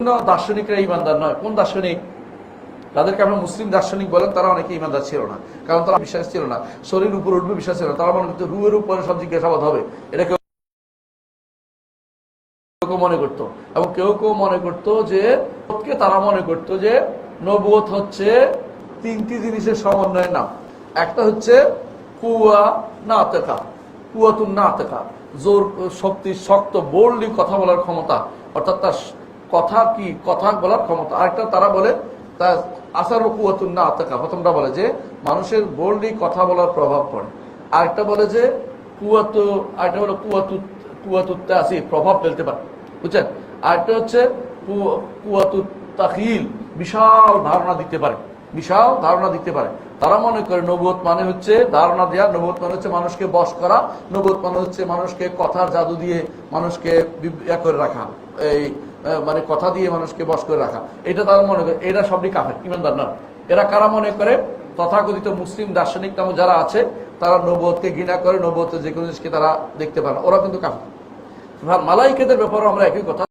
দার্শনিকরা ইমানদার নয়। কোন দার্শনিক? তাদেরকে আমরা মুসলিম দার্শনিক বলেন, তারা অনেকে ইমানদার ছিল না। কারণ তারা বিশ্বাস ছিল না। শরীর উপর উঠবে বিশ্বাস ছিল না। তারা মনে করতো রুয়ের উপরে সব জিজ্ঞাসাবাদ হবে। এটা কেউ মনে করতো। এবং কেউ কেউ মনে করতো যে তারা মনে করতো যে, নবুয়ত হচ্ছে তিনটি জিনিসের সমন্বয়ের নাম। একটা হচ্ছে কুয়া না তেকা কুয়াতুন না তেকা জোর, শক্তি, শক্ত বোল্ডলি কথা বলার ক্ষমতা। অর্থাৎ তার কথা কি, কথা বলার ক্ষমতা। আরেকটা তারা বলে, তা আসার কুয়াতুন না তেকা প্রথমটা বলে যে, মানুষের বোল্ডলি কথা বলার প্রভাব পড়ে। আরেকটা বলে যে, কুয়াত, আরেকটা হলো কুয়াতু, কুয়াতুত্তে আসি, প্রভাব ফেলতে পারে। বুঝছেন? আরেকটা হচ্ছে কু- কুয়াতু তাকিল বিশাল ধারণা দিতে পারে। বিশাল ধারণা দিতে পারে। তারা মনে করে নবুয়ত মানে হচ্ছে ধারণা দেওয়া নবুয়ত মানে হচ্ছে মানুষকে বশ করা, নবুয়ত মানে হচ্ছে মানুষকে কথার জাদু দিয়ে মানুষকে ইয়া করে রাখা। এই মানে কথা দিয়ে মানুষকে বস করে রাখা। এটা তারা মনে করে, এরা সবই কাফের, ইমানদার না। এরা কারা মনে করে? তথাকথিত মুসলিম দার্শনিক নাম যারা আছে, তারা নবোধকে ঘৃণা করে, নবুয়তের যে কোনো জিনিসকে তারা দেখতে পারে ওরা কিন্তু কাফের। মালাইকেদের ব্যাপারে আমরা একই কথা